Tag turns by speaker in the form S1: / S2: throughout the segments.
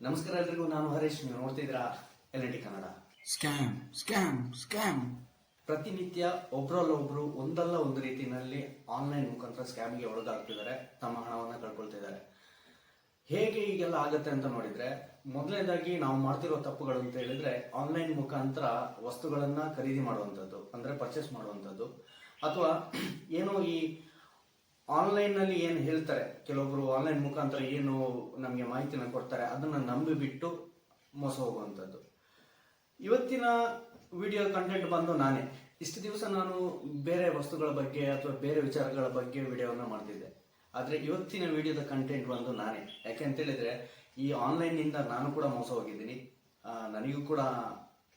S1: ನಮಸ್ಕಾರ ಎಲ್ರಿಗೂ ನಾನು ಹರೀಶ್ ನೀವು ನೋಡ್ತಿದ್ದೀರಾ L T Kannada.
S2: Scam scam scam
S1: ಪ್ರತಿನಿತ್ಯ ಒಬ್ರಲ್ಲೊಬ್ರು ಒಂದಲ್ಲ ಒಂದು ರೀತಿಯಲ್ಲಿ ಆನ್ಲೈನ್ ಮುಖಾಂತರ ಸ್ಕ್ಯಾಮ್ಗೆ ಒಳಗಾಗ್ತಿದ್ದಾರೆ ತಮ್ಮ ಹಣವನ್ನು ಕಳ್ಕೊಳ್ತಿದ್ದಾರೆ ಹೇಗೆ ಈಗೆಲ್ಲ ಆಗತ್ತೆ ಅಂತ ನೋಡಿದ್ರೆ ಮೊದಲನೇದಾಗಿ ನಾವು ಮಾಡ್ತಿರೋ ತಪ್ಪುಗಳು ಅಂತ ಹೇಳಿದ್ರೆ ಆನ್ಲೈನ್ ಮುಖಾಂತರ ವಸ್ತುಗಳನ್ನ ಖರೀದಿ ಮಾಡುವಂಥದ್ದು ಅಂದ್ರೆ ಪರ್ಚೇಸ್ ಮಾಡುವಂಥದ್ದು ಅಥವಾ ಏನೋ ಈ ಆನ್ಲೈನ್ನಲ್ಲಿ ಏನು ಹೇಳ್ತಾರೆ? ಕೆಲವೊಬ್ರು ಆನ್ಲೈನ್ ಮುಖಾಂತರ ಏನು ನಮಗೆ ಮಾಹಿತಿನ ಕೊಡ್ತಾರೆ, ಅದನ್ನು ನಂಬಿಬಿಟ್ಟು ಮೋಸ ಹೋಗುವಂಥದ್ದು. ಇವತ್ತಿನ ವಿಡಿಯೋ ಕಂಟೆಂಟ್ ಬಂದು ನಾನೇ. ಇಷ್ಟು ದಿವಸ ನಾನು ಬೇರೆ ವಸ್ತುಗಳ ಬಗ್ಗೆ ಅಥವಾ ಬೇರೆ ವಿಚಾರಗಳ ಬಗ್ಗೆ ವಿಡಿಯೋವನ್ನು ಮಾಡ್ತಿದ್ದೆ. ಆದರೆ ಇವತ್ತಿನ ವಿಡಿಯೋದ ಕಂಟೆಂಟ್ ಬಂದು ನಾನೇ. ಯಾಕೆ ಅಂತ ಹೇಳಿದ್ರೆ ಈ ಆನ್ಲೈನ್ನಿಂದ ನಾನು ಕೂಡ ಮೋಸ ಹೋಗಿದ್ದೀನಿ. ನನಗೂ ಕೂಡ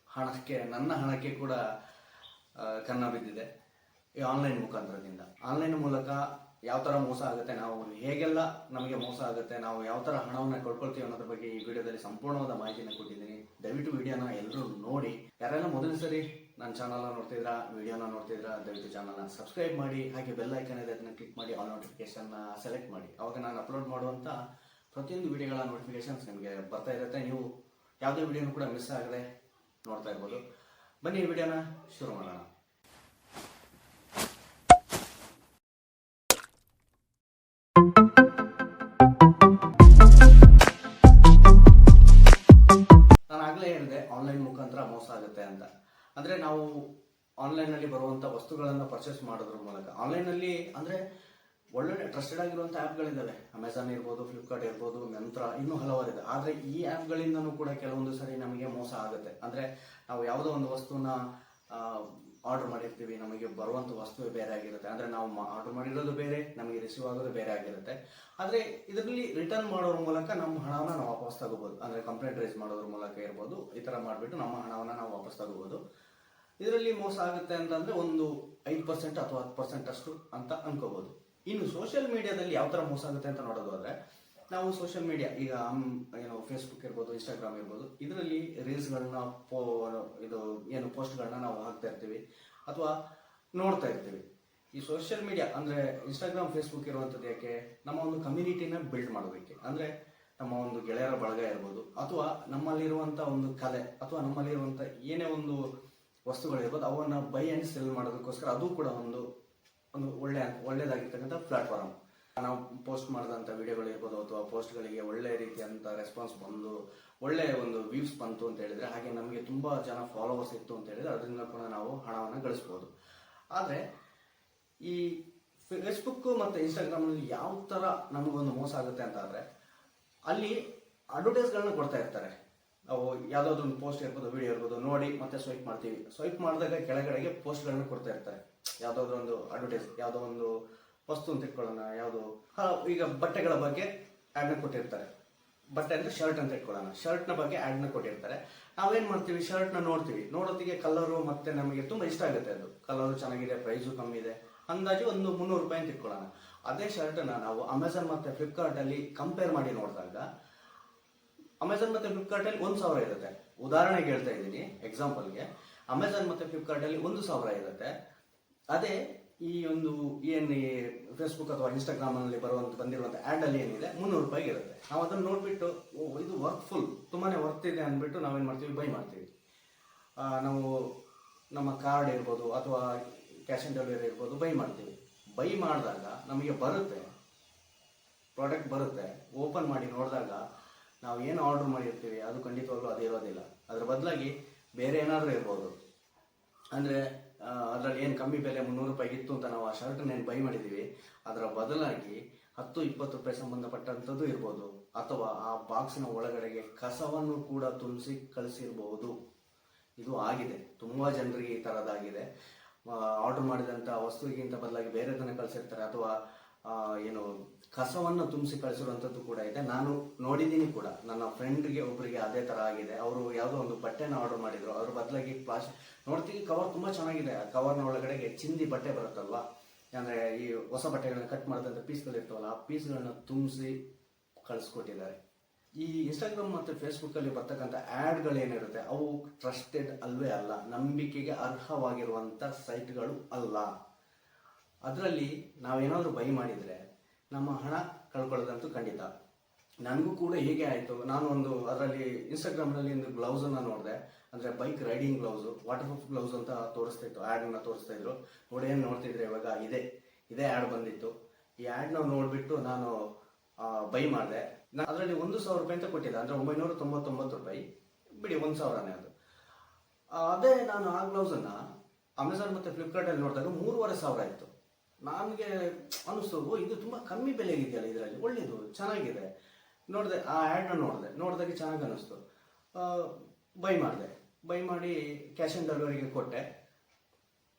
S1: ಹಣಕ್ಕೆ, ನನ್ನ ಹಣಕ್ಕೆ ಕೂಡ ಕನ್ನ ಬಿದ್ದಿದೆ ಈ ಆನ್ಲೈನ್ ಮುಖಾಂತರದಿಂದ. ಆನ್ಲೈನ್ ಮೂಲಕ ಯಾವ ತರ ಮೋಸ ಆಗುತ್ತೆ ನಾವು ಹೇಗೆಲ್ಲ ನಮಗೆ ಮೋಸ ಆಗುತ್ತೆ, ನಾವು ಯಾವ ತರ ಹಣವನ್ನು ಕಳ್ಕೊಳ್ತೀವಿ ಅನ್ನೋದ್ರ ಬಗ್ಗೆ ಈ ವಿಡಿಯೋದಲ್ಲಿ ಸಂಪೂರ್ಣವಾದ ಮಾಹಿತಿಯನ್ನು ಕೊಟ್ಟಿದ್ದೀನಿ. ದಯವಿಟ್ಟು ವಿಡಿಯೋನ ಎಲ್ಲರೂ ನೋಡಿ. ಯಾರೆಲ್ಲ ಮೊದಲನೇ ಸರಿ ನನ್ನ ಚಾನಲ್ ನೋಡ್ತಿದ್ರ ವಿಡಿಯೋನ ನೋಡ್ತಿದ್ರ ದಯವಿಟ್ಟು ಚಾನಲ್ನ ಸಬ್ಸ್ಕ್ರೈಬ್ ಮಾಡಿ, ಹಾಗೆ ಬೆಲ್ ಐಕನ್ ಇದೆ, ಅದನ್ನ ಕ್ಲಿಕ್ ಮಾಡಿ ಆಲ್ ನೋಟಿಫಿಕೇಶನ್ ಸೆಲೆಕ್ಟ್ ಮಾಡಿ. ಅವಾಗ ನಾನು ಅಪ್ಲೋಡ್ ಮಾಡುವಂತ ಪ್ರತಿಯೊಂದು ವಿಡಿಯೋಗಳ ನೋಟಿಫಿಕೇಶನ್ಸ್ ನಿಮಗೆ ಬರ್ತಾ ಇರುತ್ತೆ. ನೀವು ಯಾವುದೇ ವಿಡಿಯೋನು ಕೂಡ ಮಿಸ್ ಆಗದೆ ನೋಡ್ತಾ ಇರ್ಬೋದು. ಬನ್ನಿ ಈ ವಿಡಿಯೋನ ಶುರು ಮಾಡೋಣ. ಆನ್ಲೈನ್ನಲ್ಲಿ ಬರುವಂತ ವಸ್ತುಗಳನ್ನ ಪರ್ಚೇಸ್ ಮಾಡೋದ್ರ ಮೂಲಕ. ಆನ್ಲೈನ್ನಲ್ಲಿ ಅಂದ್ರೆ ಒಳ್ಳೊಳ್ಳೆ ಟ್ರಸ್ಟೆಡ್ ಆಗಿರುವಂತ ಆ್ಯಪ್ಗಳಿದ್ದಾವೆ ಅಮೆಝಾನ್ ಇರ್ಬೋದು ಫ್ಲಿಪ್ಕಾರ್ಟ್ ಇರ್ಬೋದು ಇನ್ನು ಇನ್ನೂ ಹಲವಾರಿದೆ ಆದ್ರೆ ಈ ಆ್ಯಪ್ಗಳಿಂದನೂ ಕೂಡ ಕೆಲವೊಂದು ಸರಿ ನಮಗೆ ಮೋಸ ಆಗುತ್ತೆ. ಅಂದ್ರೆ ನಾವು ಯಾವುದೋ ಒಂದು ವಸ್ತುನ ಆರ್ಡರ್ ಮಾಡಿರ್ತೀವಿ, ನಮಗೆ ಬರುವಂತ ವಸ್ತು ಬೇರೆ ಆಗಿರುತ್ತೆ. ಅಂದ್ರೆ ನಾವು ಆರ್ಡರ್ ಮಾಡಿರೋದು ಬೇರೆ, ನಮಗೆ ರಿಸೀವ್ ಆಗೋದು ಬೇರೆ ಆಗಿರುತ್ತೆ. ಆದ್ರೆ ಇದರಲ್ಲಿ ರಿಟರ್ನ್ ಮಾಡೋದ್ರ ಮೂಲಕ ನಮ್ಮ ಹಣವನ್ನ ನಾವು ವಾಪಸ್ ತಗೋಬಹುದು ಅಂದ್ರೆ ಕಂಪ್ಲೇಂಟ್ ರೈಸ್ ಮಾಡೋದ್ರ ಮೂಲಕ ಇರ್ಬೋದು. ಈ ತರ ಮಾಡಿಬಿಟ್ಟು ನಮ್ಮ ಹಣವನ್ನ ನಾವು ವಾಪಸ್ ತಗೋಬಹುದು ಇದರಲ್ಲಿ ಮೋಸ ಆಗುತ್ತೆ ಅಂತಂದ್ರೆ ಒಂದು ಐದು ಪರ್ಸೆಂಟ್ ಅಥವಾ ಹತ್ತು ಪರ್ಸೆಂಟ್ ಅಷ್ಟು ಅಂತ ಅನ್ಕೋಬಹುದು ಇನ್ನು ಸೋಷಿಯಲ್ ಮೀಡಿಯಾದಲ್ಲಿ ಯಾವ ತರ ಮೋಸ ಆಗುತ್ತೆ ಅಂತ ನೋಡೋದಾದ್ರೆ ನಾವು ಸೋಷಿಯಲ್ ಮೀಡಿಯಾ ಈಗ ಏನು ಫೇಸ್ಬುಕ್ ಇರ್ಬೋದು ಇನ್ಸ್ಟಾಗ್ರಾಮ್ ಇರ್ಬೋದು, ಇದರಲ್ಲಿ ರೀಲ್ಸ್ಗಳನ್ನ ಪೋ ಇದು, ಏನು ಪೋಸ್ಟ್ಗಳನ್ನ ನಾವು ಹಾಕ್ತಾ ಇರ್ತೀವಿ ಅಥವಾ ನೋಡ್ತಾ ಇರ್ತೀವಿ. ಈ ಸೋಷಿಯಲ್ ಮೀಡಿಯಾ ಅಂದ್ರೆ ಇನ್ಸ್ಟಾಗ್ರಾಮ್ ಫೇಸ್ಬುಕ್ ಇರುವಂಥದ್ದು ಯಾಕೆ? ನಮ್ಮ ಒಂದು ಕಮ್ಯುನಿಟಿನ ಬಿಲ್ಡ್ ಮಾಡೋದಕ್ಕೆ. ಅಂದ್ರೆ ನಮ್ಮ ಒಂದು ಗೆಳೆಯರ ಬಳಗ ಇರ್ಬೋದು, ಅಥವಾ ನಮ್ಮಲ್ಲಿರುವಂತ ಒಂದು ಕಲೆ, ಅಥವಾ ನಮ್ಮಲ್ಲಿರುವಂತ ಏನೇ ಒಂದು ವಸ್ತುಗಳಿರ್ಬೋದು ಅವನ್ನ ಬೈ ಆ್ಯಂಡ್ ಸೆಲ್ ಮಾಡೋದಕ್ಕೋಸ್ಕರ ಅದು ಕೂಡ ಒಂದು ಒಂದು ಒಳ್ಳೆ ಒಳ್ಳೆಯದಾಗಿರ್ತಕ್ಕಂಥ ಪ್ಲಾಟ್ಫಾರ್ಮ್ ನಾವು ಪೋಸ್ಟ್ ಮಾಡಿದಂಥ ವಿಡಿಯೋಗಳು ಇರ್ಬೋದು ಅಥವಾ ಪೋಸ್ಟ್ಗಳಿಗೆ ಒಳ್ಳೆ ರೀತಿಯಂಥ ರೆಸ್ಪಾನ್ಸ್ ಬಂದು, ಒಳ್ಳೆ ಒಂದು ವ್ಯೂಸ್ ಬಂತು ಅಂತ ಹೇಳಿದ್ರೆ, ಹಾಗೆ ನಮಗೆ ತುಂಬ ಜನ ಫಾಲೋವರ್ಸ್ ಇತ್ತು ಅಂತ ಹೇಳಿದ್ರೆ ಅದರಿಂದ ಕೂಡ ನಾವು ಹಣವನ್ನು ಗಳಿಸ್ಬೋದು. ಆದರೆ ಈ ಫೇಸ್ಬುಕ್ ಮತ್ತು ಇನ್ಸ್ಟಾಗ್ರಾಮ್ನಲ್ಲಿ ಯಾವ ಥರ ನಮಗೊಂದು ಮೋಸ ಆಗುತ್ತೆ ಅಂತ ಆದರೆ, ಅಲ್ಲಿ ಅಡ್ವರ್ಟೈಸ್ಗಳನ್ನ ಕೊಡ್ತಾ ಇರ್ತಾರೆ. ನಾವು ಯಾವುದಾದ್ರು ಒಂದು ಪೋಸ್ಟ್ ಇರ್ಬೋದು ವಿಡಿಯೋ ಇರ್ಬೋದು, ನೋಡಿ ಮತ್ತೆ ಸ್ವೈಪ್ ಮಾಡ್ತೀವಿ. ಸ್ವೈಪ್ ಮಾಡಿದಾಗ ಕೆಳಗಡೆಗೆ ಪೋಸ್ಟ್ಗಳನ್ನು ಕೊಡ್ತಾ ಇರ್ತಾರೆ. ಯಾವುದಾದ್ರು ಒಂದು ಅಡ್ವರ್ಟೈಸ್ ಯಾವುದೋ ಒಂದು ವಸ್ತು ಅಂತ ಇಟ್ಕೊಳ್ಳೋಣ, ಯಾವುದು ಈಗ ಬಟ್ಟೆಗಳ ಬಗ್ಗೆ ಆ್ಯಡ್ನ ಕೊಟ್ಟಿರ್ತಾರೆ. ಬಟ್ಟೆ ಅಂದ್ರೆ ಶರ್ಟ್ ಅಂತ ಇಟ್ಕೊಳ್ಳೋಣ. ಶರ್ಟ್ನ ಬಗ್ಗೆ ಆ್ಯಡ್ನ ಕೊಟ್ಟಿರ್ತಾರೆ. ನಾವೇನು ಮಾಡ್ತೀವಿ? ಶರ್ಟ್ನ ನೋಡ್ತೀವಿ. ನೋಡೋದಕ್ಕೆ ಕಲರು ಮತ್ತೆ ನಮಗೆ ತುಂಬಾ ಇಷ್ಟ ಆಗುತ್ತೆ ಅದು. ಕಲರು ಚೆನ್ನಾಗಿದೆ ಪ್ರೈಸು ಕಮ್ಮಿ ಇದೆ. ಅಂದಾಜು ಒಂದು ಮುನ್ನೂರು ರೂಪಾಯಿ ಅಂತ ಇಟ್ಕೊಳ್ಳೋಣ. ಅದೇ ಶರ್ಟನ್ನು ನಾವು ಅಮೆಝಾನ್ ಮತ್ತೆ ಫ್ಲಿಪ್ಕಾರ್ಟಲ್ಲಿ ಕಂಪೇರ್ ಮಾಡಿ ನೋಡಿದಾಗ ಅಮೆಝಾನ್ ಮತ್ತೆ ಫ್ಲಿಪ್ಕಾರ್ಟ್ ಅಲ್ಲಿ ಒಂದು ಸಾವಿರ ಇರುತ್ತೆ. ಉದಾಹರಣೆಗೆ ಹೇಳ್ತಾ ಇದ್ದೀನಿ ಎಕ್ಸಾಂಪಲ್ಗೆ ಅಮೆಝಾನ್ ಮತ್ತೆ ಫ್ಲಿಪ್ಕಾರ್ಟ್ ಅಲ್ಲಿ ಒಂದು ಸಾವಿರ ಇರುತ್ತೆ. ಅದೇ ಈ ಒಂದು ಏನು ಫೇಸ್ಬುಕ್ ಅಥವಾ ಇನ್ಸ್ಟಾಗ್ರಾಮ್ ಅಲ್ಲಿ ಬರುವಂತ, ಬಂದಿರುವಂತ ಆಡ್ ಅಲ್ಲಿ ಏನಿದೆ, ಮುನ್ನೂರು ರೂಪಾಯಿಗೆ ಇರುತ್ತೆ. ನಾವು ಅದನ್ನ ನೋಡ್ಬಿಟ್ಟು ಇದು ವರ್ಕ್ಫುಲ್ ತುಂಬಾನೇ ವರ್ತ್ ಇದೆ ಅಂದ್ಬಿಟ್ಟು ನಾವೇನ್ ಮಾಡ್ತೀವಿ? ಬೈ ಮಾಡ್ತೀವಿ. ನಾವು ನಮ್ಮ ಕಾರ್ಡ್ ಇರ್ಬೋದು ಅಥವಾ ಕ್ಯಾಶ್ ಆನ್ ಡೆಲಿವರಿ ಇರ್ಬೋದು ಬೈ ಮಾಡ್ತೀವಿ. ಬೈ ಮಾಡಿದಾಗ ನಮಗೆ ಬರುತ್ತೆ ಪ್ರಾಡಕ್ಟ್ ಬರುತ್ತೆ. ಓಪನ್ ಮಾಡಿ ನೋಡಿದಾಗ ನಾವು ಏನು ಆರ್ಡರ್ ಮಾಡಿರ್ತೀವಿ, ಅದು ಖಂಡಿತವಾಗ್ಲೂ ಅದು ಇರೋದಿಲ್ಲ. ಅದ್ರ ಬದಲಾಗಿ ಬೇರೆ ಏನಾದರೂ ಇರ್ಬೋದು. ಅಂದರೆ ಅದರಲ್ಲಿ ಏನು ಕಮ್ಮಿ ಬೆಲೆ ಮುನ್ನೂರು ರೂಪಾಯಿ ಇತ್ತು ಅಂತ ನಾವು ಆ ಶರ್ಟನ್ನ ಏನು ಬೈ ಮಾಡಿದ್ದೀವಿ ಅದರ ಬದಲಾಗಿ ಹತ್ತು, ಇಪ್ಪತ್ತು ರೂಪಾಯಿ ಸಂಬಂಧಪಟ್ಟಂಥದ್ದು ಇರ್ಬೋದು. ಅಥವಾ ಆ ಬಾಕ್ಸಿನ ಒಳಗಡೆಗೆ ಕಸವನ್ನು ಕೂಡ ತುಂಬಿಸಿ ಕಳಿಸಿರ್ಬೋದು ಇದು ಆಗಿದೆ. ತುಂಬ ಜನರಿಗೆ ಈ ಥರದ್ದಾಗಿದೆ ಆರ್ಡರ್ ಮಾಡಿದಂಥ ವಸ್ತುವಿಗಿಂತ ಬದಲಾಗಿ ಬೇರೆ ತನಕ ಕಳಿಸಿರ್ತಾರೆ ಅಥವಾ ಏನು ಕಸವನ್ನು ತುಂಬಿಸಿ ಕಳಿಸಿರುವಂಥದ್ದು ಕೂಡ ಇದೆ. ನಾನು ನೋಡಿದ್ದೀನಿ ಕೂಡ. ನನ್ನ ಫ್ರೆಂಡ್ಗೆ ಒಬ್ಬರಿಗೆ ಅದೇ ಥರ ಆಗಿದೆ. ಅವರು ಯಾವುದೋ ಒಂದು ಬಟ್ಟೆನ ಆರ್ಡರ್ ಮಾಡಿದರು. ಅದ್ರ ಬದಲಾಗಿ ಪ್ಲಾಸ್ ನೋಡ್ತೀವಿ ಕವರ್ ತುಂಬ ಚೆನ್ನಾಗಿದೆ. ಆ ಕವರ್ನ ಒಳಗಡೆಗೆ ಚಿಂದಿ ಬಟ್ಟೆ ಬರುತ್ತಲ್ವ? ಅಂದರೆ ಈ ಹೊಸ ಬಟ್ಟೆಗಳನ್ನ ಕಟ್ ಮಾಡಿದಂಥ ಪೀಸ್ಗಳು ಇರ್ತಾವಲ್ಲ, ಆ ಪೀಸ್ಗಳನ್ನ ತುಂಬಿಸಿ ಕಳಿಸ್ಕೊಟ್ಟಿದ್ದಾರೆ. ಈ ಇನ್ಸ್ಟಾಗ್ರಾಮ್ ಮತ್ತು ಫೇಸ್ಬುಕ್ಕಲ್ಲಿ ಬರ್ತಕ್ಕಂಥ ಆ್ಯಡ್ಗಳೇನಿರುತ್ತೆ ಅವು ಟ್ರಸ್ಟೆಡ್ ಅಲ್ವೇ ಅಲ್ಲ. ನಂಬಿಕೆಗೆ ಅರ್ಹವಾಗಿರುವಂಥ ಸೈಟ್ಗಳು ಅಲ್ಲ. ಅದರಲ್ಲಿ ನಾವೇನಾದರೂ ಬೈ ಮಾಡಿದರೆ ನಮ್ಮ ಹಣ ಕಳ್ಕೊಳ್ಳೋದಂತೂ ಖಂಡಿತ. ನನಗೂ ಕೂಡ ಹೀಗೆ ಆಯಿತು. ನಾನು ಒಂದು ಅದರಲ್ಲಿ ಇನ್ಸ್ಟಾಗ್ರಾಮ್ನಲ್ಲಿ ಒಂದು ಗ್ಲೌಸನ್ನು ನೋಡಿದೆ. ಅಂದರೆ bike riding gloves waterproof gloves ಅಂತ ತೋರಿಸ್ತಾ ಇತ್ತು ಆ್ಯಡನ್ನು ತೋರಿಸ್ತಾ ಇದ್ರು ನೋಡಿ ಏನು ನೋಡ್ತಿದ್ರೆ ಇವಾಗ? ಇದೆ. ಇದೇ ಆ್ಯಡ್ ಬಂದಿತ್ತು. ಈ ಆ್ಯಡ್ನ ನೋಡಿಬಿಟ್ಟು ನಾನು ಬೈ ಮಾಡಿದೆ. ನಾನು ಅದರಲ್ಲಿ ಒಂದು ಸಾವಿರ ರೂಪಾಯಿ ಅಂತ ಕೊಟ್ಟಿದ್ದೆ. ಅಂದರೆ ಒಂಬೈನೂರ ತೊಂಬತ್ತೊಂಬತ್ತು ರೂಪಾಯಿ. ಬಿಡಿ, ಒಂದು ಸಾವಿರನೇ ಅದು. ಅದೇ ನಾನು ಆ ಗ್ಲೌಸನ್ನು ಅಮೆಝಾನ್ ಮತ್ತು ಫ್ಲಿಪ್ಕಾರ್ಟಲ್ಲಿ ನೋಡಿದಾಗ ಮೂರುವರೆ ಸಾವಿರ ಇತ್ತು ನನಗೆ ಅನಿಸ್ತು ಇದು ತುಂಬ ಕಮ್ಮಿ ಬೆಲೆಗಿದೆಯಲ್ಲ ಇದರಲ್ಲಿ ಒಳ್ಳೆಯದು ಚೆನ್ನಾಗಿದೆ. ನೋಡಿದೆ, ಆ ಆ್ಯಡ್ನ ನೋಡಿದೆ, ನೋಡಿದಾಗ ಚೆನ್ನಾಗಿ ಅನ್ನಿಸ್ತು ಬೈ ಮಾಡಿದೆ. ಬೈ ಮಾಡಿ ಕ್ಯಾಶ್ ಆನ್ ಡೆಲಿವರಿಗೆ ಕೊಟ್ಟೆ.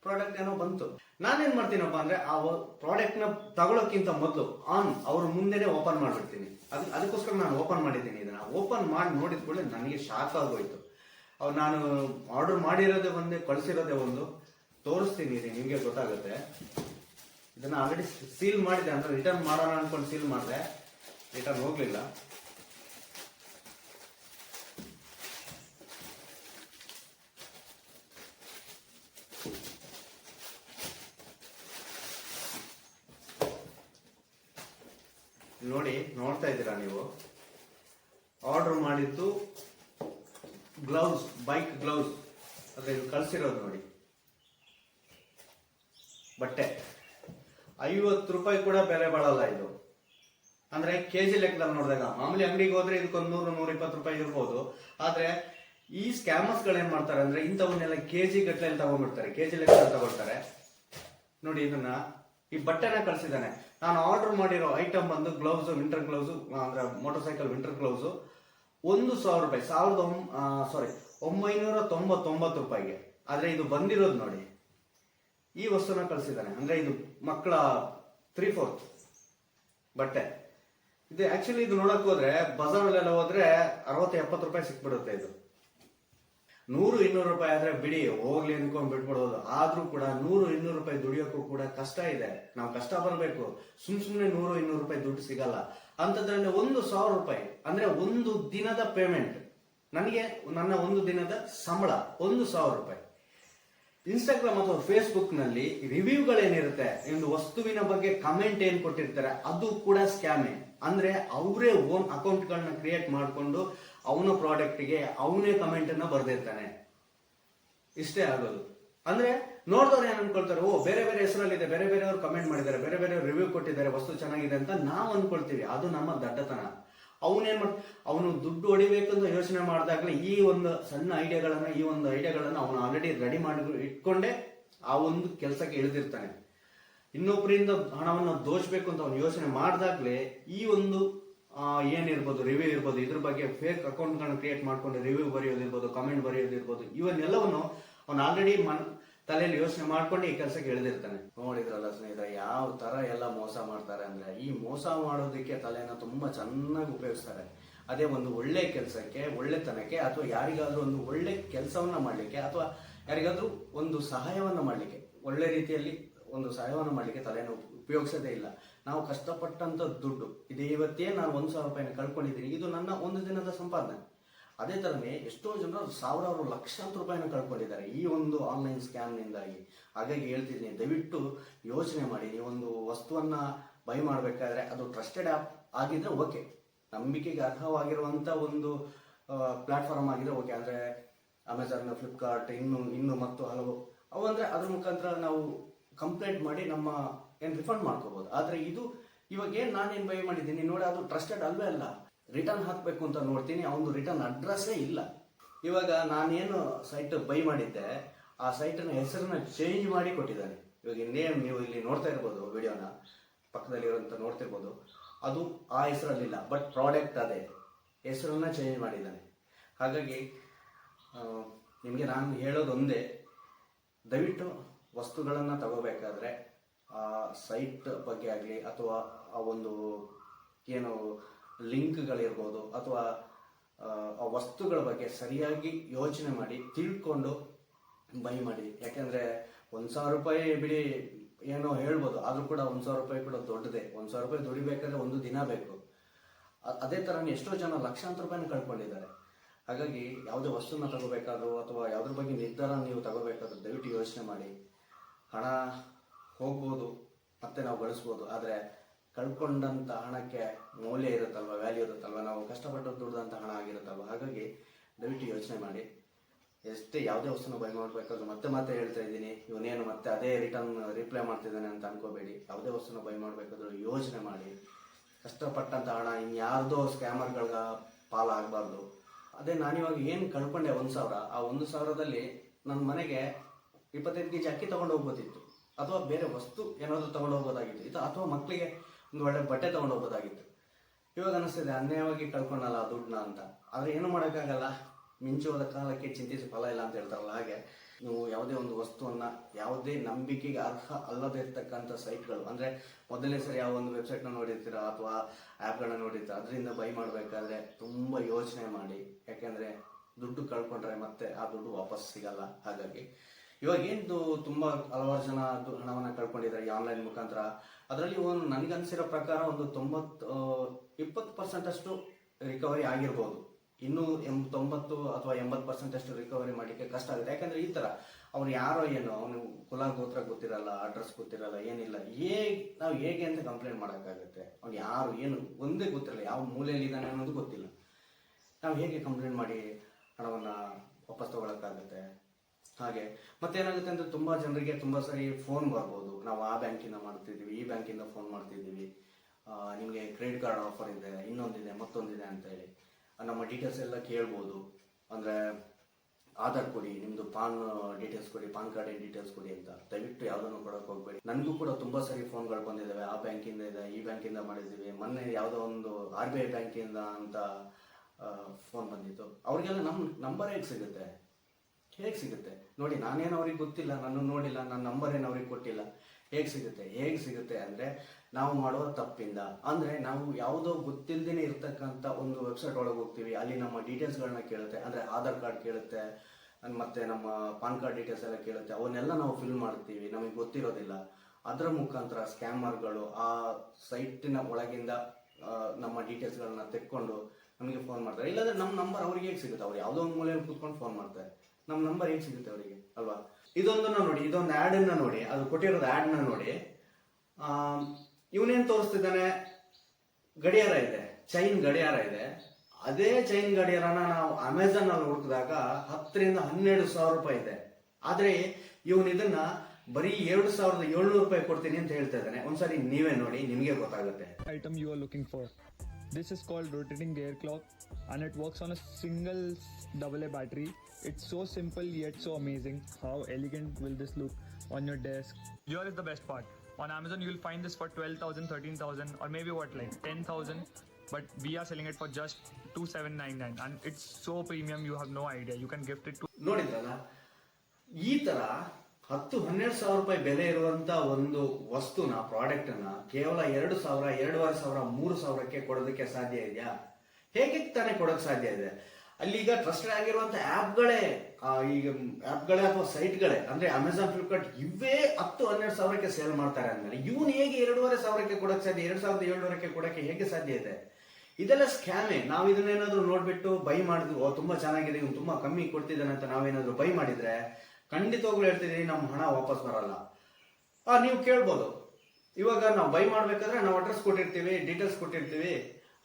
S1: ಪ್ರಾಡಕ್ಟ್ ಏನೋ ಬಂತು. ನಾನೇನು ಮಾಡ್ತೀನಪ್ಪ ಅಂದರೆ, ಆ ಪ್ರಾಡಕ್ಟ್ನ ತಗೊಳ್ಳೋಕ್ಕಿಂತ ಮೊದಲು ಆನ್ ಅವ್ರ ಮುಂದೆನೇ ಓಪನ್ ಮಾಡಿಬಿಡ್ತೀನಿ. ಅದು, ಅದಕ್ಕೋಸ್ಕರ ನಾನು ಓಪನ್ ಮಾಡಿದ್ದೀನಿ ಇದನ್ನು. ಓಪನ್ ಮಾಡಿ ನೋಡಿದ ಕೂಡಲೇ ನನಗೆ ಶಾಕ್ ಆಗೋಯ್ತು. ಅವ್ರು ನಾನು ಆರ್ಡರ್ ಮಾಡಿರೋದೇ ಒಂದೇ, ಕಳಿಸಿರೋದೇ ಒಂದು. ತೋರಿಸ್ತೀನಿ ನಿಮಗೆ ಗೊತ್ತಾಗುತ್ತೆ. ಇದನ್ನ ಆಲ್ರೆಡಿ ಸೀಲ್ ಮಾಡಿದೆ ಅಂದ್ರೆ ರಿಟರ್ನ್ ಮಾಡೋಣ ಅನ್ಕೊಂಡು ಸೀಲ್ ಮಾಡಿದೆ. ರಿಟರ್ನ್ ಹೋಗ್ಲಿಲ್ಲ. ನೋಡಿ, ನೋಡ್ತಾ ಇದ್ದೀರಾ ನೀವು? ಆರ್ಡರ್ ಮಾಡಿದ್ದು ಗ್ಲೌಸ್ ಬೈಕ್ ಗ್ಲೌಸ್ ಅದ್ರ ಇದು ಕಳಿಸಿರೋದು ನೋಡಿ. ಬಟ್ಟೆ. ಐವತ್ತು ರೂಪಾಯಿ ಕೂಡ ಬೆಲೆ ಬಾಳಲ್ಲ ಇದು. ಅಂದ್ರೆ ಕೆಜಿ ಲೆಕ್ಕದಲ್ಲಿ ನೋಡಿದಾಗ, ಮಾಮೂಲಿ ಅಂಗಡಿಗೆ ಹೋದ್ರೆ ಇದಕ್ಕೊಂದು ನೂರು, ನೂರ ಇಪ್ಪತ್ತು ರೂಪಾಯಿ ಇರ್ಬೋದು. ಆದ್ರೆ ಈ ಸ್ಕ್ಯಾಮರ್ಸ್ ಏನ್ ಮಾಡ್ತಾರೆ ಅಂದ್ರೆ ಇಂಥವನ್ನೆಲ್ಲ ಕೆ ಜಿ ಗಟ್ಟಲೆ ತಗೊಂಡ್ಬಿಡ್ತಾರೆ ಕೆ ಜಿ ಲೆಕ್ಕದಲ್ಲಿ ತಗೊಳ್ತಾರೆ. ನೋಡಿ ಇದನ್ನ ಈ ಬಟ್ಟೆನ ಕಳಿಸಿದ್ದಾನೆ. ನಾನು ಆರ್ಡರ್ ಮಾಡಿರೋ ಐಟಮ್ ಬಂದು ಗ್ಲೌಸ್ ವಿಂಟರ್ ಗ್ಲೌಸ್ ಅಂದ್ರೆ ಮೋಟರ್ ಸೈಕಲ್ ವಿಂಟರ್ ಗ್ಲೌಸ್ ಒಂದು ಸಾವಿರ ರೂಪಾಯಿ, ಸಾವಿರದ ಸಾರಿ ಒಂಬೈನೂರ ತೊಂಬತ್ತೊಂಬತ್ತು ರೂಪಾಯಿಗೆ. ಆದ್ರೆ ಇದು ಬಂದಿರೋದು ನೋಡಿ. ಈ ವಸ್ತುನ ಕಳಿಸಿದ್ದಾನೆ ಅಂದ್ರೆ ಇದು ಮಕ್ಕಳ ತ್ರೀ ಫೋರ್ತ್ ಬಟ್ಟೆ. ಇದು ಆಕ್ಚುಲಿ ಇದು ನೋಡಕ್ ಹೋದ್ರೆ ಬಜಾರಲ್ಲೆಲ್ಲ ಹೋದ್ರೆ ಅರವತ್ತು ಎಪ್ಪತ್ತು ರೂಪಾಯಿ ಸಿಕ್ಬಿಡುತ್ತೆ ಇದು. ನೂರು ಇನ್ನೂರು ರೂಪಾಯಿ ಆದ್ರೆ ಬಿಡಿ, ಹೋಗ್ಲಿ ಅನ್ಕೊಂಡ್ ಬಿಟ್ಬಿಡೋದು. ಆದ್ರೂ ಕೂಡ ನೂರು ಇನ್ನೂರು ರೂಪಾಯಿ ದುಡಿಯೋಕ್ಕೂ ಕೂಡ ಕಷ್ಟ ಇದೆ. ನಾವು ಕಷ್ಟ ಬರಬೇಕು. ಸುಮ್ ಸುಮ್ನೆ ನೂರು ಇನ್ನೂರು ರೂಪಾಯಿ ದುಡ್ಡು ಸಿಗಲ್ಲ. ಅಂತದ್ರಲ್ಲಿ ಒಂದು ಸಾವಿರ ರೂಪಾಯಿ ಅಂದ್ರೆ ಒಂದು ದಿನದ ಪೇಮೆಂಟ್ ನನಗೆ ನನ್ನ ಒಂದು ದಿನದ ಸಂಬಳ, ಒಂದು ಸಾವಿರ ರೂಪಾಯಿ. ಇನ್ಸ್ಟಾಗ್ರಾಮ್ ಅಥವಾ ಫೇಸ್ಬುಕ್ನಲ್ಲಿ ರಿವ್ಯೂಗಳೇನಿರುತ್ತೆ ಒಂದು ವಸ್ತುವಿನ ಬಗ್ಗೆ ಕಮೆಂಟ್ ಏನ್ ಕೊಟ್ಟಿರ್ತಾರೆ, ಅದು ಕೂಡ ಸ್ಕ್ಯಾಮೆ ಅಂದ್ರೆ ಅವರೇ ಓನ್ ಅಕೌಂಟ್ ಗಳನ್ನ ಕ್ರಿಯೇಟ್ ಮಾಡಿಕೊಂಡು ಅವನ ಪ್ರಾಡಕ್ಟ್ಗೆ ಅವನೇ ಕಮೆಂಟ್ ಅನ್ನ ಬರ್ದಿರ್ತಾನೆ. ಇಷ್ಟೇ ಆಗೋದು. ಅಂದ್ರೆ ನೋಡಿದವ್ರು ಏನ್ ಅನ್ಕೊಳ್ತಾರೆ, ಓ, ಬೇರೆ ಬೇರೆ ಹೆಸರಲ್ಲಿದೆ, ಬೇರೆ ಬೇರೆಯವರು ಕಮೆಂಟ್ ಮಾಡಿದ್ದಾರೆ, ಬೇರೆ ಬೇರೆ ರಿವ್ಯೂ ಕೊಟ್ಟಿದ್ದಾರೆ, ವಸ್ತು ಚೆನ್ನಾಗಿದೆ ಅಂತ ನಾವು ಅನ್ಕೊಳ್ತೀವಿ. ಅದು ನಮ್ಮ ದಡ್ಡತನ. ಅವನೇನ್ ಮಾಡ್, ಅವನು ದುಡ್ಡು ಹೊಡಿಬೇಕಂತ ಯೋಚನೆ ಮಾಡಿದಾಗಲೇ ಈ ಒಂದು ಸಣ್ಣ ಐಡಿಯಾಗಳನ್ನು, ಈ ಒಂದು ಐಡಿಯಾಗಳನ್ನು ಅವನು ಆಲ್ರೆಡಿ ರೆಡಿ ಮಾಡಿ ಇಟ್ಕೊಂಡೇ ಆ ಒಂದು ಕೆಲಸಕ್ಕೆ ಇಳಿದಿರ್ತಾನೆ. ಇನ್ನೊಬ್ಬರಿಂದ ಹಣವನ್ನು ದೋಚಬೇಕು ಅಂತ ಅವನು ಯೋಚನೆ ಮಾಡಿದಾಗಲೇ ಈ ಒಂದು ಏನಿರ್ಬೋದು ರಿವ್ಯೂ ಇರ್ಬೋದು, ಇದ್ರ ಬಗ್ಗೆ ಫೇಕ್ ಅಕೌಂಟ್ಗಳನ್ನ ಕ್ರಿಯೇಟ್ ಮಾಡ್ಕೊಂಡು ರಿವ್ಯೂ ಬರೆಯೋದಿರ್ಬೋದು ಕಮೆಂಟ್ ಬರೆಯೋದಿರ್ಬೋದು, ಇವನ್ನೆಲ್ಲವನ್ನು ಅವನು ಆಲ್ರೆಡಿ ಮನ್ ತಲೆಯಲ್ಲಿ ಯೋಚನೆ ಮಾಡ್ಕೊಂಡು ಈ ಕೆಲಸಕ್ಕೆ ಇಳಿದಿರ್ತಾನೆ. ನೋಡಿದ್ರಲ್ಲ ಸ್ನೇಹಿತರೆ, ಯಾವ ತರ ಎಲ್ಲ ಮೋಸ ಮಾಡ್ತಾರೆ ಅಂದ್ರೆ, ಈ ಮೋಸ ಮಾಡೋದಕ್ಕೆ ತಲೆನ ತುಂಬಾ ಚೆನ್ನಾಗಿ ಉಪಯೋಗಿಸ್ತಾರೆ. ಅದೇ ಒಂದು ಒಳ್ಳೆ ಕೆಲಸಕ್ಕೆ, ಒಳ್ಳೆತನಕ್ಕೆ, ಅಥವಾ ಯಾರಿಗಾದ್ರೂ ಒಂದು ಒಳ್ಳೆ ಕೆಲಸವನ್ನ ಮಾಡ್ಲಿಕ್ಕೆ, ಅಥವಾ ಯಾರಿಗಾದ್ರೂ ಒಂದು ಸಹಾಯವನ್ನ ಮಾಡ್ಲಿಕ್ಕೆ, ಒಳ್ಳೆ ರೀತಿಯಲ್ಲಿ ಒಂದು ಸಹಾಯವನ್ನು ಮಾಡಲಿಕ್ಕೆ ತಲೆಯನ್ನು ಉಪಯೋಗಿಸೋದೇ ಇಲ್ಲ. ನಾವು ಕಷ್ಟಪಟ್ಟಂತ ದುಡ್ಡು, ಇದೇ ಇವತ್ತೇ ನಾನು ಒಂದು ಸಾವಿರ ರೂಪಾಯಿನ ಕಳ್ಕೊಂಡಿದ್ದೀನಿ, ಇದು ನನ್ನ ಒಂದು ದಿನದ ಸಂಪಾದನೆ. ಅದೇ ಥರನೇ ಎಷ್ಟೋ ಜನರು ಸಾವಿರಾರು ಲಕ್ಷಾಂತರ ರೂಪಾಯಿನ ಕಳ್ಕೊಂಡಿದ್ದಾರೆ ಈ ಒಂದು ಆನ್ಲೈನ್ ಸ್ಕ್ಯಾಮ್ನಿಂದಾಗಿ ಹಾಗಾಗಿ ಹೇಳ್ತಿದ್ದೀನಿ, ದಯವಿಟ್ಟು ಯೋಚನೆ ಮಾಡಿ. ಒಂದು ವಸ್ತುವನ್ನ ಬೈ ಮಾಡಬೇಕಾದ್ರೆ ಅದು ಟ್ರಸ್ಟೆಡ್ ಆ್ಯಪ್ ಆಗಿದ್ರೆ ಓಕೆ ನಂಬಿಕೆಗೆ ಅರ್ಹವಾಗಿರುವಂಥ ಒಂದು ಪ್ಲಾಟ್ಫಾರ್ಮ್ ಆಗಿದ್ರೆ ಓಕೆ ಅಂದರೆ ಅಮೆಝಾನ್ ಫ್ಲಿಪ್ಕಾರ್ಟ್ ಇನ್ನು ಇನ್ನು ಮತ್ತು ಹಲವು. ಅವು ಅಂದರೆ ಅದ್ರ ಮುಖಾಂತರ ನಾವು ಕಂಪ್ಲೇಂಟ್ ಮಾಡಿ ನಮ್ಮ ಏನು ರಿಫಂಡ್ ಮಾಡ್ಕೋಬೋದು. ಆದರೆ ಇದು ಇವಾಗ ಏನು ನಾನೇನು ಬೈ ಮಾಡಿದ್ದೀನಿ? ನೋಡಿ, ಅದು ಟ್ರಸ್ಟೆಡ್ ಅಲ್ವೇ ಅಲ್ಲ. ರಿಟರ್ನ್ ಹಾಕಬೇಕು ಅಂತ ನೋಡ್ತೀನಿ ಅವನು ರಿಟರ್ನ್ ಅಡ್ರೆಸ್ಸೇ ಇಲ್ಲ. ಇವಾಗ ನಾನೇನು ಸೈಟ್ ಬೈ ಮಾಡಿದ್ದೆ, ಆ ಸೈಟನ್ನು ಹೆಸರನ್ನ ಚೇಂಜ್ ಮಾಡಿ ಕೊಟ್ಟಿದ್ದಾನೆ. ಇವಾಗ ನೇಮ್ ನೀವು ಇಲ್ಲಿ ನೋಡ್ತಾ ಇರ್ಬೋದು ವಿಡಿಯೋನ ಪಕ್ಕದಲ್ಲಿರೋಂಥ ನೋಡ್ತಿರ್ಬೋದು. ಅದು ಆ ಹೆಸರಲ್ಲಿಲ್ಲ ಬಟ್ ಪ್ರಾಡಕ್ಟ್ ಅದೇ, ಹೆಸರನ್ನ ಚೇಂಜ್ ಮಾಡಿದ್ದಾನೆ. ಹಾಗಾಗಿ ನಿಮಗೆ ನಾನು ಹೇಳೋದು ಒಂದೇ ದಯವಿಟ್ಟು ವಸ್ತುಗಳನ್ನು ತಗೋಬೇಕಾದ್ರೆ ಆ ಸೈಟ್ ಬಗ್ಗೆ ಆಗಲಿ, ಅಥವಾ ಆ ಒಂದು, ಏನು ಲಿಂಕ್ಗಳಿರ್ಬೋದು ಅಥವಾ ಆ, ವಸ್ತುಗಳ ಬಗ್ಗೆ ಸರಿಯಾಗಿ ಯೋಚನೆ ಮಾಡಿ ತಿಳ್ಕೊಂಡು ಬೈ ಮಾಡಿ. ಯಾಕೆಂದರೆ ಒಂದು ಸಾವಿರ ರೂಪಾಯಿ ಬಿಡಿ ಏನೋ ಹೇಳ್ಬೋದು ಆದರೂ ಕೂಡ ಒಂದು ಸಾವಿರ ರೂಪಾಯಿ ಕೂಡ ದೊಡ್ಡದೇ. ಒಂದು ಸಾವಿರ ರೂಪಾಯಿ ದುಡಿಬೇಕಾದ್ರೆ ಒಂದು ದಿನ ಬೇಕು. ಅದೇ ಥರ ಎಷ್ಟೋ ಜನ ಲಕ್ಷಾಂತರ ರೂಪಾಯಿನ ಕಳ್ಕೊಂಡಿದ್ದಾರೆ. ಹಾಗಾಗಿ ಯಾವುದೇ ವಸ್ತುನ ತಗೋಬೇಕಾದ್ರೂ ಅಥವಾ ಯಾವುದ್ರ ಬಗ್ಗೆ ನಿರ್ಧಾರ ನೀವು ತಗೋಬೇಕಾದ್ರೂ ದಯವಿಟ್ಟು ಯೋಚನೆ ಮಾಡಿ. ಹಣ ಹೋಗ್ಬೋದು ಮತ್ತೆ ನಾವು ಗಳಿಸ್ಬೋದು. ಆದರೆ ಕಳ್ಕೊಂಡಂತ ಹಣಕ್ಕೆ ಮೌಲ್ಯ ಇರುತ್ತಲ್ವ ವ್ಯಾಲ್ಯೂ ಇರುತ್ತಲ್ವ? ನಾವು ಕಷ್ಟಪಟ್ಟು ದುಡ್ದಂತ ಹಣ ಆಗಿರುತ್ತಲ್ವ? ಹಾಗಾಗಿ ದಯವಿಟ್ಟು ಯೋಚನೆ ಮಾಡಿ. ಎಷ್ಟೇ ಯಾವುದೇ ವಸ್ತುನ ಬೈ ಮಾಡಬೇಕಾದ್ರೂ ಮತ್ತೆ ಮತ್ತೆ ಹೇಳ್ತಾ ಇದ್ದೀನಿ. ಇವನೇನು ಮತ್ತೆ ಅದೇ ರಿಟರ್ನ್ ರಿಪ್ಲೈ ಮಾಡ್ತಿದ್ದಾನೆ ಅಂತ ಅನ್ಕೋಬೇಡಿ. ಯಾವುದೇ ವಸ್ತುನ ಬೈ ಮಾಡಬೇಕಾದ್ರೂ ಯೋಚನೆ ಮಾಡಿ. ಕಷ್ಟಪಟ್ಟಂತ ಹಣ ಇನ್ಯಾರ್ದೋ ಸ್ಕ್ಯಾಮರ್ಗಳ ಪಾಲಾಗಬಾರ್ದು. ಅದೇ ನಾನು ಇವಾಗ ಏನು ಕಳ್ಕೊಂಡೆ ಒಂದು ಸಾವಿರ, ಆ ಒಂದು ಸಾವಿರದಲ್ಲಿ ನನ್ನ ಮನೆಗೆ ಇಪ್ಪತ್ತೈದು ಕೆ ಜಿ ಅಕ್ಕಿ ತೊಗೊಂಡು ಹೋಗ್ಬೋದಿತ್ತು. ಅಥವಾ ಬೇರೆ ವಸ್ತು ಏನಾದರೂ ತೊಗೊಂಡು ಹೋಗ್ಬೋದಾಗಿತ್ತು. ಇದು ಅಥವಾ ಮಕ್ಕಳಿಗೆ ಒಂದು ಒಳ್ಳೆ ಬಟ್ಟೆ ತೊಗೊಂಡು ಹೋಗ್ಬೋದಾಗಿತ್ತು ಇವಾಗ ಅನಿಸ್ತಿದೆ, ಅನ್ಯಾಯವಾಗಿ ಕಳ್ಕೊಂಡಲ್ಲ ದುಡ್ಡನ್ನ ಅಂತ. ಆದರೆ ಏನು ಮಾಡೋಕ್ಕಾಗಲ್ಲ? ಮಿಂಚುವುದ ಕಾಲಕ್ಕೆ ಚಿಂತಿಸಿ ಫಲ ಇಲ್ಲ ಅಂತ ಹೇಳ್ತಾರಲ್ಲ ಹಾಗೆ. ನೀವು ಯಾವುದೇ ಒಂದು ವಸ್ತುವನ್ನ ಯಾವುದೇ ನಂಬಿಕೆಗೆ ಅರ್ಹ ಅಲ್ಲದೇ ಇರ್ತಕ್ಕಂಥ ಸೈಟ್ಗಳು, ಅಂದರೆ ಮೊದಲನೇ ಸರಿ ಯಾವ ಒಂದು ವೆಬ್ಸೈಟ್ನ ನೋಡಿರ್ತೀರಾ ಅಥವಾ ಆ್ಯಪ್ಗಳನ್ನ ನೋಡಿರ್ತೀರ, ಅದರಿಂದ ಬೈ ಮಾಡಬೇಕಾದ್ರೆ ತುಂಬ ಯೋಚನೆ ಮಾಡಿ. ಯಾಕೆಂದರೆ ದುಡ್ಡು ಕಳ್ಕೊಂಡ್ರೆ ಮತ್ತೆ ಆ ದುಡ್ಡು ವಾಪಸ್ ಸಿಗಲ್ಲ ಹಾಗಾಗಿ. ಇವಾಗ ಏನು ತುಂಬ ಹಲವಾರು ಜನ ಹಣವನ್ನ ಕಳ್ಕೊಂಡಿದ್ದಾರೆ ಈ ಆನ್ಲೈನ್ ಮುಖಾಂತರ. ಅದರಲ್ಲಿ ಒಂದು ನನಗನ್ಸಿರೋ ಪ್ರಕಾರ ಒಂದು ತೊಂಬತ್ತು ಇಪ್ಪತ್ತು ಪರ್ಸೆಂಟ್ ಅಷ್ಟು ರಿಕವರಿ ಆಗಿರ್ಬೋದು. ಇನ್ನೂ ಎಂ, ತೊಂಬತ್ತು ಅಥವಾ ಎಂಬತ್ತು ಪರ್ಸೆಂಟ್ ಅಷ್ಟು ರಿಕವರಿ ಮಾಡಲಿಕ್ಕೆ ಕಷ್ಟ ಆಗುತ್ತೆ. ಯಾಕಂದ್ರೆ ಈ ಥರ ಅವ್ರು ಯಾರೋ ಏನು ಅವನು ಕುಲ ಗೋತ್ರ ಗೊತ್ತಿರಲ್ಲ ಅಡ್ರೆಸ್ ಗೊತ್ತಿರಲ್ಲ, ಏನಿಲ್ಲ, ಹೇಗೆ, ನಾವು ಹೇಗೆ ಅಂತ ಕಂಪ್ಲೇಂಟ್ ಮಾಡೋಕ್ಕಾಗುತ್ತೆ. ಅವ್ನು ಯಾರು, ಏನು, ಒಂದೇ ಗೊತ್ತಿರಲ್ಲ, ಯಾವ ಮೂಲೆಯಲ್ಲಿ ಇದ್ದಾನೆ ಅನ್ನೋದು ಗೊತ್ತಿಲ್ಲ. ನಾವು ಹೇಗೆ ಕಂಪ್ಲೇಂಟ್ ಮಾಡಿ ಹಣವನ್ನು ವಾಪಸ್ ತಗೊಳಕ್ಕಾಗತ್ತೆ? ಹಾಗೆ. ಮತ್ತೇನಾಗುತ್ತೆ ಅಂದ್ರೆ ತುಂಬಾ ಜನರಿಗೆ ತುಂಬಾ ಸರಿ ಫೋನ್ ಬರ್ಬೋದು. ನಾವು ಆ ಬ್ಯಾಂಕಿಂದ ಮಾಡ್ತಿದ್ದೀವಿ, ಈ ಬ್ಯಾಂಕಿಂದ ಫೋನ್ ಮಾಡ್ತಿದ್ದೀವಿ. ನಿಮಗೆ ಕ್ರೆಡಿಟ್ ಕಾರ್ಡ್ ಆಫರ್ ಇದೆ, ಇನ್ನೊಂದಿದೆ, ಮತ್ತೊಂದಿದೆ ಅಂತ ಹೇಳಿ. ನಮ್ಮ ಡೀಟೇಲ್ಸ್ ಎಲ್ಲ ಕೇಳ್ಬೋದು. ಅಂದ್ರೆ ಆಧಾರ್ ಕೊಡಿ ನಿಮ್ಮದು ಪಾನ್ ಡೀಟೇಲ್ಸ್ ಕೊಡಿ, ಪಾನ್ ಕಾರ್ಡ್ ಡೀಟೇಲ್ಸ್ ಕೊಡಿ ಅಂತ. ದಯವಿಟ್ಟು ಯಾವುದನ್ನು ಕೊಡೋಕೆ ಹೋಗ್ಬೇಡಿ. ನನಗೂ ಕೂಡ ತುಂಬಾ ಸರಿ ಫೋನ್ಗಳು ಬಂದಿದ್ದಾವೆ ಆ ಬ್ಯಾಂಕಿಂದ ಇದೆ ಈ ಬ್ಯಾಂಕಿಂದ ಮಾಡಿದ್ದೀವಿ. ಮೊನ್ನೆ ಯಾವುದೋ ಒಂದು ಆರ್ ಬಿ ಐ ಬ್ಯಾಂಕಿಂದ ಅಂತ ಫೋನ್ ಬಂದಿತ್ತು. ಅವ್ರಿಗೆಲ್ಲ ನಮ್ಮ ನಂಬರ್ ಸಿಗುತ್ತೆ? ಹೇಗೆ ಸಿಗುತ್ತೆ? ನೋಡಿ, ನಾನೇನು ಅವ್ರಿಗೆ ಗೊತ್ತಿಲ್ಲ ನಾನು ನೋಡಿಲ್ಲ ನನ್ನ ನಂಬರ್ ಏನು ಅವ್ರಿಗೆ ಕೊಟ್ಟಿಲ್ಲ. ಹೇಗೆ ಸಿಗುತ್ತೆ? ಹೇಗೆ ಸಿಗುತ್ತೆ ಅಂದರೆ, ನಾವು ಮಾಡುವ ತಪ್ಪಿಂದ. ಅಂದರೆ, ನಾವು ಯಾವುದೋ ಗೊತ್ತಿಲ್ಲದೇ ಇರ್ತಕ್ಕಂಥ ಒಂದು ವೆಬ್ಸೈಟ್ ಒಳಗೆ ಹೋಗ್ತೀವಿ, ಅಲ್ಲಿ ನಮ್ಮ ಡೀಟೇಲ್ಸ್ಗಳನ್ನ ಕೇಳುತ್ತೆ, ಅಂದರೆ ಆಧಾರ್ ಕಾರ್ಡ್ ಕೇಳುತ್ತೆ, ಮತ್ತು ನಮ್ಮ ಪಾನ್ ಕಾರ್ಡ್ ಡೀಟೇಲ್ಸ್ ಎಲ್ಲ ಕೇಳುತ್ತೆ, ಅವನ್ನೆಲ್ಲ ನಾವು ಫಿಲ್ ಮಾಡ್ತೀವಿ, ನಮಗೆ ಗೊತ್ತಿರೋದಿಲ್ಲ. ಅದರ ಮುಖಾಂತರ ಸ್ಕ್ಯಾಮರ್ಗಳು ಆ ಸೈಟಿನ ಒಳಗಿಂದ ನಮ್ಮ ಡೀಟೇಲ್ಸ್ಗಳನ್ನ ತೆಕ್ಕೊಂಡು ನಮಗೆ ಫೋನ್ ಮಾಡ್ತಾರೆ. ಇಲ್ಲಾಂದ್ರೆ ನಮ್ಮ ನಂಬರ್ ಅವ್ರಿಗೆ ಹೇಗೆ ಸಿಗುತ್ತೆ? ಅವ್ರು ಯಾವುದೋ ಒಂದು ಮೂಲೆಯಲ್ಲಿ ಕೂತ್ಕೊಂಡು ಫೋನ್ ಮಾಡ್ತಾರೆ. ನಮ್ಮ ನಂಬರ್ ಏನ್ ಸಿಗುತ್ತೆ ಅವರಿಗೆ, ಅಲ್ವಾ? ಇದೊಂದನ್ನ ನೋಡಿ, ಇದೊಂದು ಆ್ಯಡ್ ಅನ್ನ ನೋಡಿ, ಅದು ಕೊಟ್ಟಿರೋದು ಆ್ಯಡ್ನ ನೋಡಿ. ಇವನೇನ್ ತೋರಿಸ್ತಿದ್ದಾನೆ? ಗಡಿಯಾರ ಇದೆ ಚೈನ್ ಗಡಿಯಾರ ಇದೆ. ಅದೇ ಚೈನ್ ಗಡಿಯಾರನ ನಾವು ಅಮೆಝಾನ್ ಅಲ್ಲಿ ಹುಡುಕಿದಾಗ ಹತ್ತರಿಂದ ಹನ್ನೆರಡು ಸಾವಿರ ರೂಪಾಯಿ ಇದೆ. ಆದ್ರೆ ಇವನು ಇದನ್ನ ಬರೀ ಎರಡು ಸಾವಿರದ ಏಳ್ನೂರು ರೂಪಾಯಿ ಕೊಡ್ತೀನಿ ಅಂತ ಹೇಳ್ತಾ ಇದ್ದಾನೆ. ಒಂದ್ಸರಿ ನೀವೇ ನೋಡಿ, ನಿಮಗೆ ಗೊತ್ತಾಗುತ್ತೆ.
S3: Item you are looking for. This is called rotating gear clock and it works on a single AA battery. It's so simple yet so amazing. How elegant will this look on your desk? Here is the best part. On Amazon, you'll find this for 12,000, 13,000, or maybe what, like 10,000. But we are selling it for just 2799 and it's so premium you have no idea. You can gift it to
S1: ನೋಡಿದ್ರಲ್ಲ ಈ ತರ ಹತ್ತು ಹನ್ನೆರಡು ಸಾವಿರ ರೂಪಾಯಿ ಬೆಲೆ ಇರುವಂತ ಒಂದು ವಸ್ತುನ ಪ್ರಾಡಕ್ಟ್ ಅನ್ನ ಕೇವಲ ಎರಡು ಸಾವಿರ, ಎರಡೂವರೆ ಸಾವಿರ, ಮೂರು ಸಾವಿರಕ್ಕೆ ಕೊಡೋದಕ್ಕೆ ಸಾಧ್ಯ ಇದೆಯಾ? ಹೇಗೆ ತಾನೇ ಕೊಡೋಕೆ ಸಾಧ್ಯ ಇದೆ? ಅಲ್ಲಿ ಈಗ ಟ್ರಸ್ಟೆಡ್ ಆಗಿರುವಂತ ಆ್ಯಪ್ಗಳೇ ಈಗ ಆ್ಯಪ್ಗಳೇ ಅಥವಾ ಸೈಟ್ಗಳೇ ಅಂದ್ರೆ ಅಮೆಝಾನ್ ಫ್ಲಿಪ್ಕಾರ್ಟ್ ಇವೇ ಹತ್ತು ಹನ್ನೆರಡು ಸಾವಿರಕ್ಕೆ ಸೇಲ್ ಮಾಡ್ತಾರೆ ಅಂದ್ಮೇಲೆ ಇವನು ಹೇಗೆ ಎರಡೂವರೆ ಸಾವಿರಕ್ಕೆ ಕೊಡೋಕೆ ಸಾಧ್ಯ, ಎರಡು ಸಾವಿರದ ಏಳುವರೆಗೆ ಕೊಡಕ್ಕೆ ಹೇಗೆ ಸಾಧ್ಯ ಇದೆ? ಇದೆಲ್ಲ ಸ್ಕ್ಯಾಮೇ ನಾವು ಇದನ್ನೇನಾದ್ರೂ ನೋಡ್ಬಿಟ್ಟು ಬೈ ಮಾಡಿದ್ವಿ, ಓ, ತುಂಬಾ ಚೆನ್ನಾಗಿದೆ, ಇವ್ನು ತುಂಬಾ ಕಮ್ಮಿ ಕೊಡ್ತಿದ್ದಾನೆ ಅಂತ ನಾವೇನಾದ್ರೂ ಬೈ ಮಾಡಿದ್ರೆ ಖಂಡಿತವಾಗ್ಲೂ ಹೇಳ್ತೀನಿ ನಮ್ಮ ಹಣ ವಾಪಸ್ ಬರಲ್ಲ. ನೀವು ಕೇಳ್ಬೋದು. ಇವಾಗ ನಾವು ಬೈ ಮಾಡ್ಬೇಕಾದ್ರೆ ನಾವು ಅಡ್ರೆಸ್ ಕೊಟ್ಟಿರ್ತೀವಿ ಡೀಟೇಲ್ಸ್ ಕೊಟ್ಟಿರ್ತೀವಿ.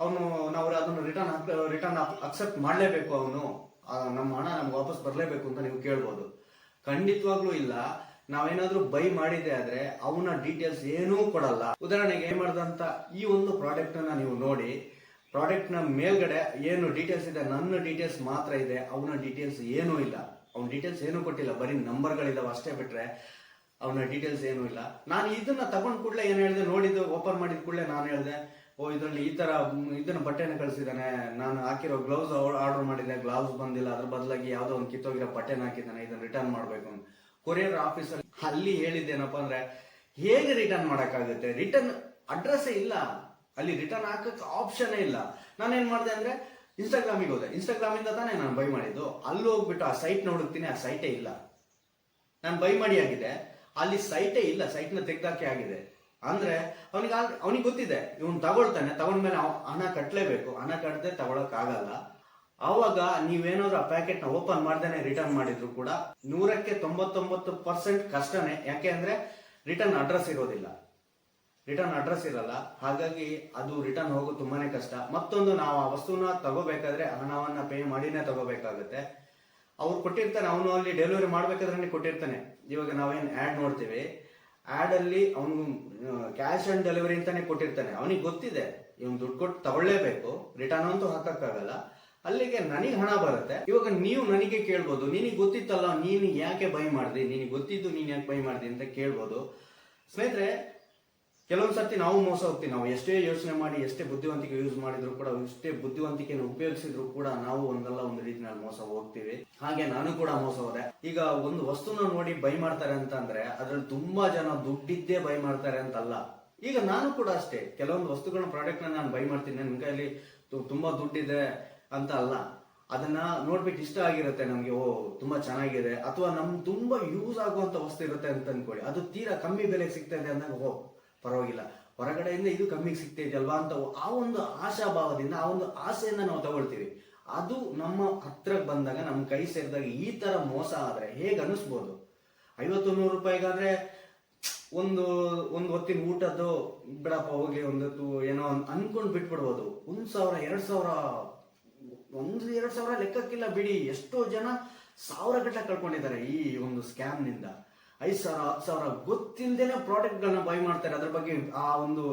S1: ಅವನು, ನಾವು ಅದನ್ನು ರಿಟರ್ನ್ ರಿಟರ್ನ್ ಅಕ್ಸೆಪ್ಟ್ ಮಾಡಲೇಬೇಕು ಅವನು. ನಮ್ಮ ಹಣ ನಮ್ಗೆ ವಾಪಸ್ ಬರಲೇಬೇಕು ಅಂತ ನೀವು ಕೇಳ್ಬೋದು. ಖಂಡಿತವಾಗ್ಲೂ ಇಲ್ಲ. ನಾವೇನಾದ್ರೂ ಬೈ ಮಾಡಿದೆ ಆದ್ರೆ ಅವನ ಡೀಟೇಲ್ಸ್ ಏನೂ ಕೊಡಲ್ಲ. ಉದಾಹರಣೆಗೆ ಏನ್ ಮಾಡ್ದಂತ, ಈ ಒಂದು ಪ್ರಾಡಕ್ಟ್ ನೀವು ನೋಡಿ ಪ್ರಾಡಕ್ಟ್ನ ಮೇಲ್ಗಡೆ ಏನು ಡೀಟೇಲ್ಸ್ ಇದೆ, ನನ್ನ ಡೀಟೇಲ್ಸ್ ಮಾತ್ರ ಇದೆ, ಅವನ ಡೀಟೇಲ್ಸ್ ಏನೂ ಇಲ್ಲ. ಅವನ ಡೀಟೇಲ್ಸ್ ಏನೂ ಕೊಟ್ಟಿಲ್ಲ, ಬರೀ ನಂಬರ್ಗಳಿದಾವೆ ಅಷ್ಟೇ ಬಿಟ್ರೆ ಅವನ ಡೀಟೇಲ್ಸ್ ಏನೂ ಇಲ್ಲ. ನಾನು ಇದನ್ನ ತಗೊಂಡ್ ಕೂಡಲೇ ಏನು ಹೇಳಿದೆ, ನೋಡಿದ್ದು ಓಪನ್ ಮಾಡಿದ ಕೂಡಲೇ ನಾನು ಹೇಳಿದೆ, ಓ, ಇದರಲ್ಲಿ ಈ ತರ, ಇದನ್ನ ಬಟ್ಟೆನ ಕಳಿಸಿದಾನೆ ನಾನು ಹಾಕಿರೋ ಗ್ಲೌಸ್ ಆರ್ಡರ್ ಮಾಡಿದೆ ಗ್ಲೌಸ್ ಬಂದಿಲ್ಲ, ಅದ್ರ ಬದಲಾಗಿ ಯಾವ್ದೋ ಒಂದು ಕಿತ್ತೋಗಿರೋ ಬಟ್ಟೆನ ಹಾಕಿದ್ದಾನೆ, ಇದನ್ನ ರಿಟರ್ನ್ ಮಾಡ್ಬೇಕು ಅಂತ. ಕೊರಿಯರ್ ಆಫೀಸಲ್ಲಿ ಅಲ್ಲಿ ಹೇಳಿದ್ದೇನಪ್ಪ ಅಂದ್ರೆ, ಹೇಗೆ ರಿಟರ್ನ್ ಮಾಡೋಕ್ಕಾಗುತ್ತೆ? ರಿಟರ್ನ್ ಅಡ್ರೆಸ್ ಇಲ್ಲ. ಅಲ್ಲಿ ರಿಟರ್ನ್ ಹಾಕಕ್ಕೆ ಆಪ್ಷನ್ ಇಲ್ಲ. ನಾನೇನ್ ಮಾಡಿದೆ ಅಂದ್ರೆ ಇನ್ಸ್ಟಾಗ್ರಾಮಿಗೆ ಹೋದೆ ಇನ್ಸ್ಟಾಗ್ರಾಮ್ ಇಂದ ತಾನೇ ನಾನು ಬೈ ಮಾಡಿದ್ದು. ಅಲ್ಲಿ ಹೋಗ್ಬಿಟ್ಟು ಆ ಸೈಟ್ ನೋಡುತ್ತೀನಿ, ಆ ಸೈಟೇ ಇಲ್ಲ. ನಾನು ಬೈ ಮಾಡಿ ಆಗಿದೆ. ಅಲ್ಲಿ ಸೈಟೇ ಇಲ್ಲ ಸೈಟ್ನ ತೆಗ್ದಾಕೆ ಆಗಿದೆ. ಅಂದ್ರೆ ಅವನಿಗೆ ಅವನಿಗೆ ಗೊತ್ತಿದೆ. ಇವನು ತಗೊಳ್ತಾನೆ, ತಗೊಂಡ್ಮೇಲೆ ಮೇಲೆ ಹಣ ಕಟ್ಟಲೇಬೇಕು ಹಣ ಕಟ್ಟದೆ ತಗೊಳಕ್ ಆಗಲ್ಲ ಆವಾಗ ನೀವೇನಾದ್ರು ಆ ಪ್ಯಾಕೆಟ್ನ ಓಪನ್ ಮಾಡ್ದೇನೆ ರಿಟರ್ನ್ ಮಾಡಿದ್ರು ಕೂಡ ನೂರಕ್ಕೆ ತೊಂಬತ್ತೊಂಬತ್ತು ಪರ್ಸೆಂಟ್ ಕಷ್ಟನೇ. ಯಾಕೆ ಅಂದ್ರೆ ರಿಟರ್ನ್ ಅಡ್ರೆಸ್ ಇರೋದಿಲ್ಲ. ರಿಟರ್ನ್ ಅಡ್ರೆಸ್ ಇರಲ್ಲ. ಹಾಗಾಗಿ ಅದು ರಿಟರ್ನ್ ಹೋಗೋದು ತುಂಬಾನೇ ಕಷ್ಟ. ಮತ್ತೊಂದು ನಾವು ಆ ವಸ್ತುನ ತಗೋಬೇಕಾದ್ರೆ ಹಣವನ್ನ ಪೇ ಮಾಡಿನೇ ತಗೋಬೇಕಾಗುತ್ತೆ. ಅವ್ರು ಕೊಟ್ಟಿರ್ತಾನೆ ಅವನು ಅಲ್ಲಿ ಡೆಲಿವರಿ ಮಾಡ್ಬೇಕಾದ್ರೆ ಕೊಟ್ಟಿರ್ತಾನೆ. ಇವಾಗ ನಾವೇನು ಆಡ್ ನೋಡ್ತೀವಿ. ಆಡ್ ಅಲ್ಲಿ ಅವನು ಕ್ಯಾಶ್ ಆನ್ ಡೆಲಿವರಿ ಅಂತಾನೆ ಕೊಟ್ಟಿರ್ತಾನೆ. ಅವನಿಗೆ ಗೊತ್ತಿದೆ, ಇವ್ನು ದುಡ್ಡು ಕೊಟ್ಟು ತಗೊಳ್ಳೇಬೇಕು. ರಿಟರ್ನ್ ಅಂತೂ ಹಾಕಕ್ಕಾಗಲ್ಲ. ಅಲ್ಲಿಗೆ ನನಗೆ ಹಣ ಬರುತ್ತೆ. ಇವಾಗ ನೀವು ನನಗೆ ಕೇಳ್ಬೋದು, ನಿನಗೆ ಗೊತ್ತಿತ್ತಲ್ಲ, ನೀನು ಯಾಕೆ ಬೈ ಮಾಡಿದ್ರಿ ನಿನಗೆ ಗೊತ್ತಿದ್ದು ನೀನು ಯಾಕೆ ಬೈ ಮಾಡಿದ್ರಿ ಅಂತ ಕೇಳ್ಬೋದು. ಸ್ನೇಹಿತರೆ ಕೆಲವೊಂದು ಸರ್ತಿ ನಾವು ಮೋಸ ಹೋಗ್ತೀವಿ. ನಾವು ಎಷ್ಟೇ ಯೋಚನೆ ಮಾಡಿ, ಎಷ್ಟೇ ಬುದ್ಧಿವಂತಿಕೆ ಯೂಸ್ ಮಾಡಿದ್ರು ಕೂಡ, ಎಷ್ಟೇ ಬುದ್ಧಿವಂತಿಕೆಯನ್ನು ಉಪಯೋಗಿಸಿದ್ರು ಕೂಡ ನಾವು ಒಂದಲ್ಲ ಒಂದು ರೀತಿನಲ್ಲಿ ಮೋಸ ಹೋಗ್ತೀವಿ. ಹಾಗೆ ನಾನು ಕೂಡ ಮೋಸ ಹೋದೆ. ಈಗ ಒಂದು ವಸ್ತುನ ನೋಡಿ ಬೈ ಮಾಡ್ತಾರೆ ಅಂತ ಅಂದ್ರೆ, ಅದ್ರಲ್ಲಿ ತುಂಬಾ ಜನ ದುಡ್ಡಿದ್ದೇ ಬೈ ಮಾಡ್ತಾರೆ ಅಂತಲ್ಲ. ಈಗ ನಾನು ಕೂಡ ಅಷ್ಟೇ, ಕೆಲವೊಂದು ವಸ್ತುಗಳನ್ನ ಪ್ರಾಡಕ್ಟ್ನ ನಾನು ಬೈ ಮಾಡ್ತೀನಿ. ನನ್ನ ಕೈಯಲ್ಲಿ ತುಂಬಾ ದುಡ್ಡಿದೆ ಅಂತ ಅಲ್ಲ. ಅದನ್ನ ನೋಡ್ಬಿಟ್ಟು ಇಷ್ಟ ಆಗಿರುತ್ತೆ ನಮ್ಗೆ, ಓ, ತುಂಬಾ ಚೆನ್ನಾಗಿದೆ. ಅಥವಾ ನಮ್ಗೆ ತುಂಬಾ ಯೂಸ್ ಆಗುವಂತ ವಸ್ತು ಇರುತ್ತೆ ಅಂತ ಅನ್ಕೊಳ್ಳಿ. ಅದು ತೀರಾ ಕಮ್ಮಿ ಬೆಲೆಗೆ ಸಿಗ್ತಾ ಇದೆ ಅಂದಾಗ, ಓ ಪರವಾಗಿಲ್ಲ. ಹೊರಗಡೆಯಿಂದ ಇದು ಕಮ್ಮಿಗೆ ಸಿಗ್ತಾ ಇದೆಯಲ್ವಾ ಅಂತ ಆ ಒಂದು ಆಶಾಭಾವದಿಂದ, ಆ ಒಂದು ಆಸೆಯನ್ನ ನಾವು ತಗೊಳ್ತೀವಿ. ಅದು ನಮ್ಮ ಹತ್ರಕ್ಕೆ ಬಂದಾಗ, ನಮ್ಮ ಕೈ ಸೇರಿದಾಗ ಈ ತರ ಮೋಸ ಆದ್ರೆ ಹೇಗೆ ಅನಿಸ್ಬೋದು ಐವತ್ತು ನೂರು ರೂಪಾಯಿಗಾದ್ರೆ ಒಂದು ಒಂದು ಹೊತ್ತಿನ ಊಟದ್ದು, ಬಿಡಪ್ಪ ಹೋಗಿ ಒಂದೊತ್ತು ಏನೋ ಅನ್ಕೊಂಡು ಬಿಟ್ಬಿಡ್ಬೋದು. ಒಂದು ಸಾವಿರ, ಎರಡು ಸಾವಿರ, ಒಂದು, ಎರಡ್ ಸಾವಿರ ಲೆಕ್ಕಕ್ಕಿಲ್ಲ ಬಿಡಿ. ಎಷ್ಟೋ ಜನ ಸಾವಿರ ಗಟ್ಟಲೆ ಕಳ್ಕೊಂಡಿದ್ದಾರೆ ಈ ಒಂದು ಸ್ಕ್ಯಾಮ್ನಿಂದ. ಐದ್ ಸಾವಿರ ಹತ್ತು ಸಾವಿರ ಗೊತ್ತಿಲ್ಲದೇನೆ ಪ್ರಾಡಕ್ಟ್ಗಳನ್ನ ಬೈ ಮಾಡ್ತಾರೆ. ಅದ್ರ ಬಗ್ಗೆ ಆ ಒಂದು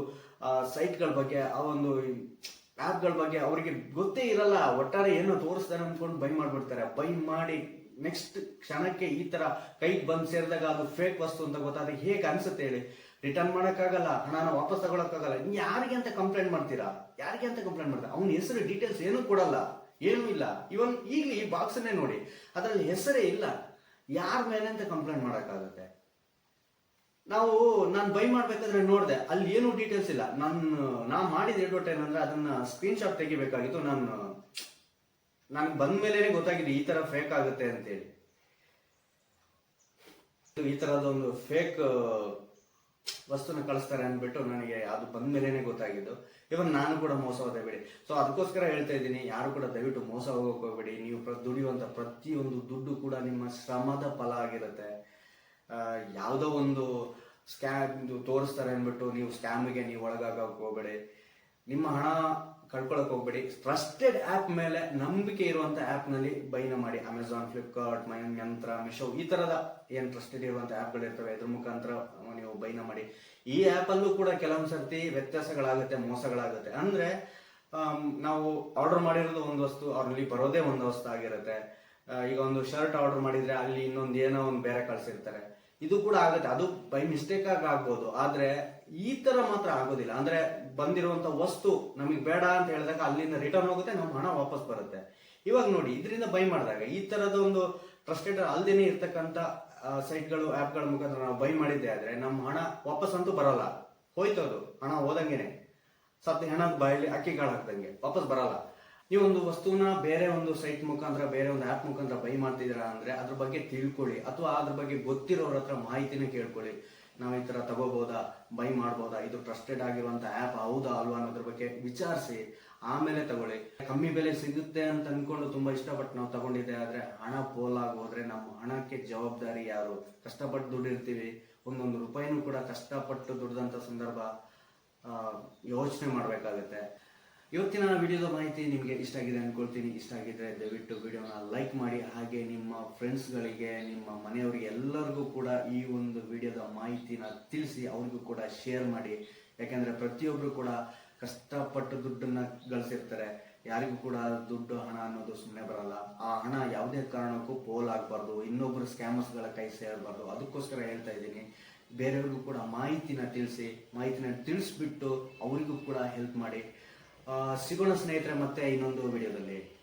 S1: ಸೈಟ್ಗಳ ಬಗ್ಗೆ, ಆ ಒಂದು ಆ್ಯಪ್ಗಳ ಬಗ್ಗೆ ಅವರಿಗೆ ಗೊತ್ತೇ ಇರಲ್ಲ. ಒಟ್ಟಾರೆ ಏನೋ ತೋರಿಸ್ತಾರೆ ಅಂದ್ಕೊಂಡು ಬೈ ಮಾಡ್ಬಿಡ್ತಾರೆ. ಬೈ ಮಾಡಿ ನೆಕ್ಸ್ಟ್ ಕ್ಷಣಕ್ಕೆ ಈ ತರ ಕೈಗೆ ಬಂದು ಸೇರಿದಾಗ ಅದು ಫೇಕ್ ವಸ್ತು ಅಂತ ಗೊತ್ತಾದ್ರೆ ಹೇಗೆ ಅನ್ಸುತ್ತೆ ಹೇಳಿ. ರಿಟರ್ನ್ ಮಾಡೋಕ್ಕಾಗಲ್ಲ, ಹಣನ ವಾಪಸ್ ತಗೊಳಕ್ಕಾಗಲ್ಲ. ನೀವು ಯಾರಿಗೆ ಅಂತ ಕಂಪ್ಲೇಂಟ್ ಮಾಡ್ತೀರಾ? ಯಾರಿಗೆ ಅಂತ ಕಂಪ್ಲೇಂಟ್ ಮಾಡ್ತಾರೆ? ಅವ್ನ ಹೆಸರು ಡೀಟೇಲ್ಸ್ ಏನೂ ಕೊಡಲ್ಲ. ಏನೂ ಇಲ್ಲ. ಇವನ್, ಈಗಲೂ ಈ ಬಾಕ್ಸನ್ನೇ ನೋಡಿ. ಅದರಲ್ಲಿ ಹೆಸರೇ ಇಲ್ಲ. ಯಾರ ಮೇಲೆ ಅಂತ ಕಂಪ್ಲೇಂಟ್ ಮಾಡೋಕ್ಕಾಗುತ್ತೆ? ನಾವು ನಾನು ಬೈ ಮಾಡ್ಬೇಕಾದ್ರೆ ನೋಡಿದೆ, ಅಲ್ಲಿ ಏನು ಡೀಟೇಲ್ಸ್ ಇಲ್ಲ. ನಾನು, ನಾ ಮಾಡಿದ ಎಡ್ವರ್ಟ್ ಏನಂದ್ರೆ ಅದನ್ನ ಸ್ಕ್ರೀನ್ ಶಾಟ್ ತೆಗಿಬೇಕಾಗಿತ್ತು. ನಾನು, ನನಗೆ ಬಂದ ಗೊತ್ತಾಗಿದೆ ಈ ತರ ಫೇಕ್ ಆಗುತ್ತೆ ಅಂತೇಳಿ. ಈ ತರದೊಂದು ಫೇಕ್ ವಸ್ತುನ ಕಳಿಸ್ತಾರೆ ಅಂದ್ಬಿಟ್ಟು ನನಗೆ ಅದು ಬಂದ ಮೇಲೇನೆ ಗೊತ್ತಾಗಿದ್ದು. ಇವನ್ ನಾನು ಕೂಡ ಮೋಸ ಹೋದೆ ಬಿಡಿ. ಸೊ ಅದಕ್ಕೋಸ್ಕರ ಹೇಳ್ತಾ ಇದ್ದೀನಿ, ಯಾರು ಕೂಡ ದಯವಿಟ್ಟು ಮೋಸ ಹೋಗೋಕೋಗ್ಬೇಡಿ ನೀವು ದುಡಿಯುವಂತ ಪ್ರತಿಯೊಂದು ದುಡ್ಡು ಕೂಡ ನಿಮ್ಮ ಶ್ರಮದ ಫಲ ಆಗಿರುತ್ತೆ. ಯಾವುದೋ ಒಂದು ಸ್ಕ್ಯಾಮ್ ತೋರಿಸ್ತಾರೆ ಅಂದ್ಬಿಟ್ಟು ನೀವು ಸ್ಕ್ಯಾಮಿಗೆ ನೀವು ಒಳಗಾಗಕ್ಕೆ ಹೋಗ್ಬೇಡಿ. ನಿಮ್ಮ ಹಣ ಕಳ್ಕೊಳಕ್ ಹೋಗ್ಬೇಡಿ. ಟ್ರಸ್ಟೆಡ್ ಆ್ಯಪ್ ಮೇಲೆ ನಂಬಿಕೆ ಇರುವಂತ ಆ್ಯಪ್ನಲ್ಲಿ ಬೈನ ಮಾಡಿ. ಅಮೆಝಾನ್ ಫ್ಲಿಪ್ಕಾರ್ಟ್ ಮೈ ಯಂತ್ರ ಮಿಶೋ ಈ ತರದ ಏನು ಟ್ರಸ್ಟೆಡ್ ಇರುವಂತ ಆ್ಯಪ್ಗಳು ಇರ್ತವೆ, ಇದ್ರ ಮುಖಾಂತರ ನೀವು ಬೈನ ಮಾಡಿ. ಈ ಆ್ಯಪಲ್ಲೂ ಕೂಡ ಕೆಲವೊಂದು ಸರ್ತಿ ವ್ಯತ್ಯಾಸಗಳಾಗುತ್ತೆ, ಮೋಸಗಳಾಗುತ್ತೆ. ಅಂದ್ರೆ ನಾವು ಆರ್ಡರ್ ಮಾಡಿರೋದು ಒಂದು ವಸ್ತು, ಅವ್ರಲ್ಲಿ ಬರೋದೇ ಒಂದು ವಸ್ತು ಆಗಿರುತ್ತೆ. ಈಗ ಒಂದು ಶರ್ಟ್ ಆರ್ಡರ್ ಮಾಡಿದ್ರೆ ಅಲ್ಲಿ ಇನ್ನೊಂದು ಏನೋ ಒಂದು ಬೇರೆ ಕಳ್ಸಿರ್ತಾರೆ. ಇದು ಕೂಡ ಆಗುತ್ತೆ. ಅದು ಬೈ ಮಿಸ್ಟೇಕ್ ಆಗಿ ಆಗ್ಬೋದು. ಆದ್ರೆ ಈ ತರ ಮಾತ್ರ ಆಗೋದಿಲ್ಲ. ಅಂದ್ರೆ ಬಂದಿರುವಂತ ವಸ್ತು ನಮಗೆ ಬೇಡ ಅಂತ ಹೇಳಿದಾಗ ಅಲ್ಲಿಂದ ರಿಟರ್ನ್ ಹೋಗುತ್ತೆ, ನಮ್ಮ ಹಣ ವಾಪಸ್ ಬರುತ್ತೆ. ಇವಾಗ ನೋಡಿ, ಇದರಿಂದ ಬೈ ಮಾಡಿದಾಗ ಈ ತರದ ಒಂದು ಟ್ರಸ್ಟೆಡ್ ಅಲ್ಲದೇನೆ ಇರ್ತಕ್ಕಂತ ಸೈಟ್ಗಳು ಆ್ಯಪ್ಗಳ ಮುಖಾಂತರ ನಾವು ಬೈ ಮಾಡಿದ್ದೆ ಆದ್ರೆ ನಮ್ಮ ಹಣ ವಾಪಸ್ ಅಂತೂ ಬರಲ್ಲ. ಹೋಯ್ತು ಅದು. ಹಣ ಹೋದಂಗೆನೆ. ಸತ್ಯ ಹಣ ಬಾಯಲ್ಲಿ ಅಕ್ಕಿ ಕಾಳು ಹಾಕ್ದಂಗೆ ವಾಪಸ್ ಬರಲ್ಲ. ನೀವು ಒಂದು ವಸ್ತುವನ್ನ ಬೇರೆ ಒಂದು ಸೈಟ್ ಮುಖಾಂತರ, ಬೇರೆ ಒಂದು ಆ್ಯಪ್ ಮುಖಾಂತರ ಬೈ ಮಾಡ್ತಿದ್ದೀರಾ ಅಂದ್ರೆ ಅದ್ರ ಬಗ್ಗೆ ತಿಳ್ಕೊಳ್ಳಿ. ಅಥವಾ ಅದ್ರ ಬಗ್ಗೆ ಗೊತ್ತಿರೋರ ಹತ್ರ ಮಾಹಿತಿನ ಕೇಳ್ಕೊಳ್ಳಿ. ನಾವು ಈ ತರ ತಗೋಬೋದಾ? ಬೈ ಮಾಡ್ಬೋದಾ? ಇದು ಟ್ರಸ್ಟೆಡ್ ಆಗಿರುವಂತ ಆ್ಯಪ್ ಹೌದಾ ಅಲ್ವಾ ಅನ್ನೋದ್ರ ಬಗ್ಗೆ ವಿಚಾರಿಸಿ. ಆಮೇಲೆ ತಗೊಳ್ಳಿ. ಕಮ್ಮಿ ಬೆಲೆ ಸಿಗುತ್ತೆ ಅಂತ ಅನ್ಕೊಂಡು ತುಂಬಾ ಇಷ್ಟಪಟ್ಟು ನಾವು ತಗೊಂಡಿದ್ದೆ. ಆದ್ರೆ ಹಣ ಪೋಲಾಗಿ ಹೋದ್ರೆ ನಮ್ಮ ಹಣಕ್ಕೆ ಜವಾಬ್ದಾರಿ ಯಾರು? ಕಷ್ಟಪಟ್ಟು ದುಡ್ಡಿರ್ತೀವಿ. ಒಂದೊಂದು ರೂಪಾಯಿನೂ ಕೂಡ ಕಷ್ಟಪಟ್ಟು ದುಡ್ದಂತ ಸಂದರ್ಭ ಯೋಚನೆ ಮಾಡಬೇಕಾಗುತ್ತೆ. ಇವತ್ತಿನ ವಿಡಿಯೋದ ಮಾಹಿತಿ ನಿಮಗೆ ಇಷ್ಟ ಆಗಿದೆ ಅಂದ್ಕೊಳ್ತೀನಿ ಇಷ್ಟ ಆಗಿದ್ರೆ ದಯವಿಟ್ಟು ವಿಡಿಯೋನ ಲೈಕ್ ಮಾಡಿ, ಹಾಗೆ ನಿಮ್ಮ ಫ್ರೆಂಡ್ಸ್ಗಳಿಗೆ, ನಿಮ್ಮ ಮನೆಯವರಿಗೆ ಎಲ್ಲರಿಗೂ ಕೂಡ ಈ ಒಂದು ವಿಡಿಯೋದ ಮಾಹಿತಿನ ತಿಳಿಸಿ, ಅವ್ರಿಗೂ ಕೂಡ ಶೇರ್ ಮಾಡಿ. ಯಾಕೆಂದ್ರೆ ಪ್ರತಿಯೊಬ್ಬರು ಕೂಡ ಕಷ್ಟಪಟ್ಟು ದುಡ್ಡನ್ನ ಗಳಿಸಿರ್ತಾರೆ. ಯಾರಿಗೂ ಕೂಡ ದುಡ್ಡು, ಹಣ ಅನ್ನೋದು ಸುಮ್ಮನೆ ಬರಲ್ಲ. ಆ ಹಣ ಯಾವುದೇ ಕಾರಣಕ್ಕೂ ಪೋಲ್ ಆಗಬಾರ್ದು. ಇನ್ನೊಬ್ಬರು ಸ್ಕ್ಯಾಮರ್ಸ್ಗಳ ಕೈ ಸೇರಬಾರ್ದು. ಅದಕ್ಕೋಸ್ಕರ ಹೇಳ್ತಾ ಇದ್ದೀನಿ, ಬೇರೆಯವ್ರಿಗೂ ಕೂಡ ಮಾಹಿತಿನ ತಿಳಿಸಿ, ಮಾಹಿತಿನ ತಿಳಿಸ್ಬಿಟ್ಟು ಅವರಿಗೂ ಕೂಡ ಹೆಲ್ಪ್ ಮಾಡಿ. ಸಿಗೋಣ ಸ್ನೇಹಿತರೆ ಮತ್ತೆ ಇನ್ನೊಂದು ವಿಡಿಯೋದಲ್ಲಿ.